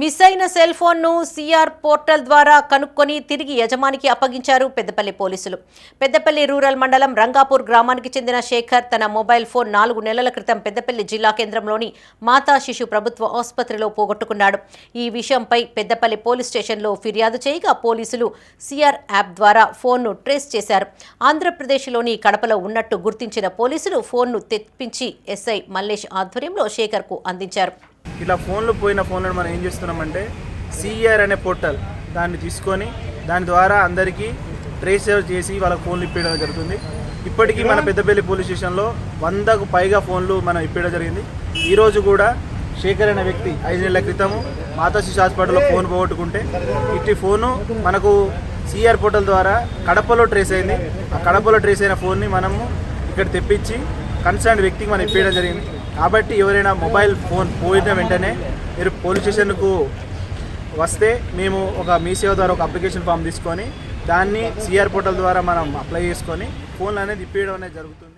Miss అయిన cell ఫోన్ను CR portal ద్వారా కనుక్కొని తిరిగి యజమానికి అప్పగించారు పెద్దపల్లి పోలీసులు. పెద్దపల్లి రూరల్ మండలం రంగాపూర్ గ్రామానికి చెందిన శేఖర్ తన మొబైల్ ఫోన్ నాలుగు నెలల క్రితం పెద్దపల్లి జిల్లా కేంద్రంలోని మాతా శిశు ప్రభుత్వ ఆసుపత్రిలో పోగొట్టుకున్నాడు. ఈ విషయంపై పెద్దపల్లి పోలీస్ స్టేషన్లో ఫిర్యాదు చేయగా పోలీసులు సిఆర్ యాప్ ద్వారా ఫోన్ను ట్రేస్ చేశారు. ఆంధ్రప్రదేశ్లోని కడపలో ఉన్నట్టు గుర్తించిన పోలీసులు ఫోన్ను తెప్పించి ఎస్ఐ మల్లేష్ ఆధ్వర్యంలో శేఖర్కు అందించారు. ఇట్లా ఫోన్లు పోయిన ఫోన్లను మనం ఏం చేస్తున్నామంటే సిఆర్ అనే పోర్టల్ దాన్ని తీసుకొని దాని ద్వారా అందరికీ ట్రేస్ చేసి వాళ్ళకి ఫోన్లు ఇప్పించడం జరుగుతుంది. ఇప్పటికీ మన పెద్దపల్లి పోలీస్ స్టేషన్లో వందకు పైగా ఫోన్లు మనం ఇప్పించడం జరిగింది. ఈరోజు కూడా శేఖర్ అనే వ్యక్తి ఐదు నెలల క్రితము మాతా శిశు హాస్పిటల్లో ఫోన్ పోగొట్టుకుంటే ఇట్టి ఫోను మనకు సిఆర్ పోర్టల్ ద్వారా కడపలో ట్రేస్ అయింది. ఆ కడపలో ట్రేస్ అయిన ఫోన్ని మనము ఇక్కడ తెప్పించి కన్సర్న్ వ్యక్తికి మనం ఇప్పించడం జరిగింది. కాబట్టి ఎవరైనా మొబైల్ ఫోన్ పోయిన వెంటనే మీరు పోలీస్ స్టేషన్కు వస్తే మేము ఒక మీ సేవ ద్వారా ఒక అప్లికేషన్ ఫామ్ తీసుకొని దాన్ని సిఆర్ పోర్టల్ ద్వారా మనం అప్లై చేసుకొని ఫోన్లు అనేది ఇప్పించడం అనేది జరుగుతుంది.